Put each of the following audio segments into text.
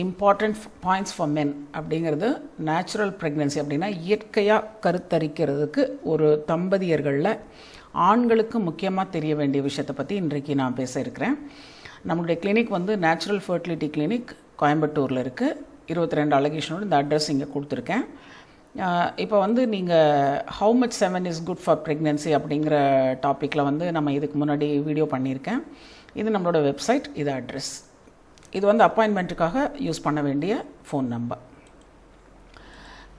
Important points for men அப்படிங்கிறது natural pregnancy அப்படின்னா இயற்கையாக கருத்தரிக்கிறதுக்கு ஒரு தம்பதியர்களில் ஆண்களுக்கு முக்கியமாக தெரிய வேண்டிய விஷயத்தை பற்றி இன்றைக்கு நான் பேச இருக்கிறேன். நம்மளுடைய கிளினிக் வந்து நேச்சுரல் ஃபர்டிலிட்டி கிளினிக் கோயம்புத்தூரில் இருக்குது இருபத்தி ரெண்டு அலகேஷனோட இந்த அட்ரஸ் இங்கே கொடுத்துருக்கேன். இப்போ வந்து நீங்கள் how much semen is good for pregnancy அப்படிங்கிற டாப்பிக்கில் வந்து நம்ம இதுக்கு முன்னாடி வீடியோ பண்ணியிருக்கேன். இது நம்மளோட வெப்சைட் இது அட்ரஸ் இது வந்து அப்பாயின்மெண்ட்டுக்காக யூஸ் பண்ண வேண்டிய ஃபோன் நம்பர்.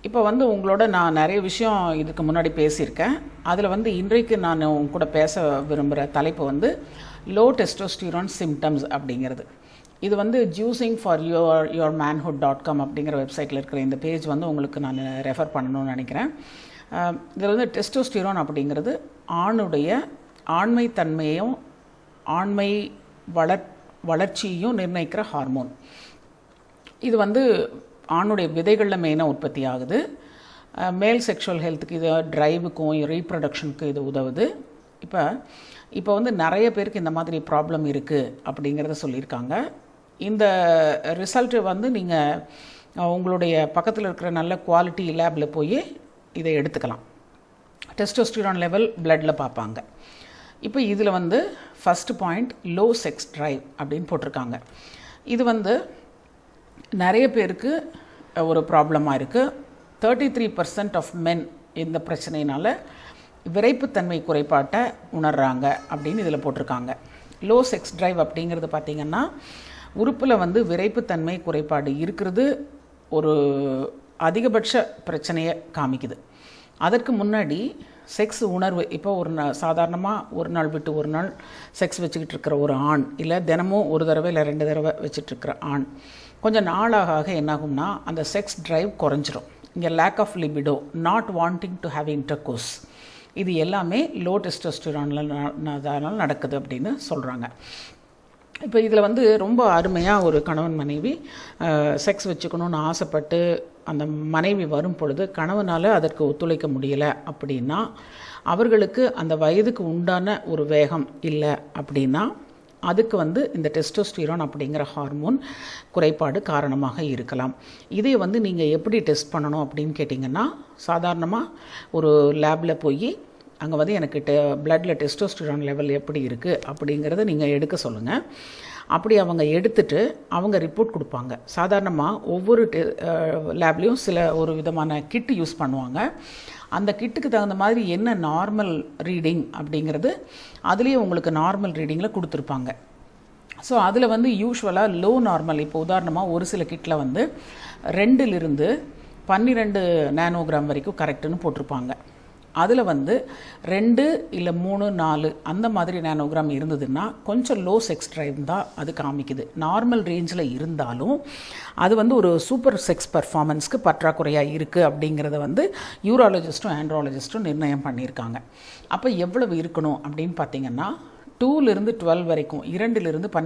இப்போ வந்து உங்களோட நான் நிறைய விஷயம் இதுக்கு முன்னாடி பேசியிருக்கேன். அதில் வந்து இன்றைக்கு நான் உங்க கூட பேச விரும்புகிற தலைப்பு வந்து லோ டெஸ்டோஸ்டிரான் சிம்டம்ஸ் அப்படிங்கிறது. இது வந்து juicing for your your manhood dot com அப்படிங்கிற வெப்சைட்டில் இருக்கிற இந்த பேஜ் வந்து உங்களுக்கு நான் ரெஃபர் பண்ணணும்னு நினைக்கிறேன். இதில் வந்து டெஸ்டோஸ்டிரான் அப்படிங்கிறது ஆணுடைய ஆண்மை தன்மையும் ஆண்மை வளர் வளர்ச்சியையும் நிர்ணயிக்கிற ஹார்மோன். இது வந்து ஆணுடைய விதைகளில் மெயினாக உற்பத்தி ஆகுது. மேல் செக்ஷுவல் ஹெல்த்துக்கு இது ட்ரைவுக்கும் ரீப்ரொடக்ஷனுக்கு இது உதவுது. இப்போ இப்போ வந்து நிறைய பேருக்கு இந்த மாதிரி ப்ராப்ளம் இருக்குது அப்படிங்கிறத சொல்லியிருக்காங்க. இந்த ரிசல்ட்டு வந்து நீங்கள் உங்களுடைய பக்கத்தில் இருக்கிற நல்ல குவாலிட்டி லேபில் போய் இதை எடுத்துக்கலாம். டெஸ்டோஸ்டிரான் லெவல் பிளட்டில் பார்ப்பாங்க. இப்போ இதில் வந்து first point low sex drive அப்படின்னு போட்டிருக்காங்க. இது வந்து நிறைய பேருக்கு ஒரு ப்ராப்ளமாக இருக்குது thirty three percent of men இந்த பிரச்சனையினால் விரைப்புத்தன்மை குறைபாட்டை உணர்கிறாங்க அப்படின்னு இதில் போட்டிருக்காங்க. லோ செக்ஸ் ட்ரைவ் அப்படிங்கிறது பார்த்திங்கன்னா உறுப்பில் வந்து விரைப்புத்தன்மை குறைபாடு இருக்கிறது ஒரு அதிகபட்ச பிரச்சனையை காமிக்குது. அதற்கு முன்னாடி செக்ஸ் உணர்வு இப்போ ஒரு நாள் சாதாரணமாக ஒரு நாள் விட்டு ஒரு நாள் செக்ஸ் வச்சுக்கிட்டு இருக்கிற ஒரு ஆண் இல்லை தினமும் ஒரு தடவை இல்லை ரெண்டு தடவை வச்சுட்ருக்கிற ஆண் கொஞ்சம் நாளாக ஆக என்னாகும்னா அந்த செக்ஸ் ட்ரைவ் குறைஞ்சிரும் இங்கே lack of libido not wanting to have intercourse இது எல்லாமே லோ டெஸ்டோஸ்டிரானில் நடக்குது அப்படின்னு சொல்கிறாங்க இப்போ இதில் வந்து ரொம்ப அருமையாக ஒரு கணவன் மனைவி செக்ஸ் வச்சுக்கணும்னு ஆசைப்பட்டு அந்த மனைவி வரும் பொழுது கணவனால் அதற்கு ஒத்துழைக்க முடியலை அப்படின்னா அவர்களுக்கு அந்த வயதுக்கு உண்டான ஒரு வேகம் இல்லை அப்படின்னா அதுக்கு வந்து இந்த டெஸ்டோஸ்டிரான் அப்படிங்கிற ஹார்மோன் குறைபாடு காரணமாக இருக்கலாம். இதை வந்து நீங்கள் எப்படி டெஸ்ட் பண்ணணும் அப்படின்னு கேட்டிங்கன்னா சாதாரணமாக ஒரு லேபில் போய் அங்கே வந்து எனக்கு டெ பிளட்டில் டெஸ்டோஸ்டிரான் லெவல் எப்படி இருக்குது அப்படிங்கிறத நீங்கள் எடுக்க சொல்லுங்கள் அப்படி அவங்க எடுத்துட்டு அவங்க ரிப்போர்ட் கொடுப்பாங்க. சாதாரணமாக ஒவ்வொரு டெ லேப்லேயும் சில ஒரு விதமான கிட்டு யூஸ் பண்ணுவாங்க. அந்த கிட்டுக்கு தகுந்த மாதிரி என்ன நார்மல் ரீடிங் அப்படிங்கிறது அதுலேயே உங்களுக்கு நார்மல் ரீடிங்கில் கொடுத்துருப்பாங்க. ஸோ அதில் வந்து யூஸ்வலாக லோ நார்மல் இப்போ உதாரணமாக ஒரு சில கிட்டில் வந்து ரெண்டிலிருந்து பன்னிரெண்டு நேனோகிராம் வரைக்கும் கரெக்டுன்னு போட்டிருப்பாங்க. அதில் வந்து ரெண்டு இல்லை மூணு நாலு அந்த மாதிரி நேனோகிராம் இருந்ததுன்னா கொஞ்சம் லோ செக்ஸ் ட்ரைவ் தான் அது காமிக்குது. நார்மல் ரேஞ்சில் இருந்தாலும் அது வந்து ஒரு சூப்பர் செக்ஸ் பர்ஃபார்மன்ஸ்க்கு பற்றாக்குறையாக இருக்குது அப்படிங்கிறத வந்து யூராலஜிஸ்ட்டும் ஆண்ட்ராலஜிஸ்ட்டும் நிர்ணயம் பண்ணியிருக்காங்க. அப்போ எவ்வளவு இருக்கணும் அப்படின்னு பார்த்தீங்கன்னா டூலேருந்து டுவெல் வரைக்கும் இரண்டிலிருந்து பன்னி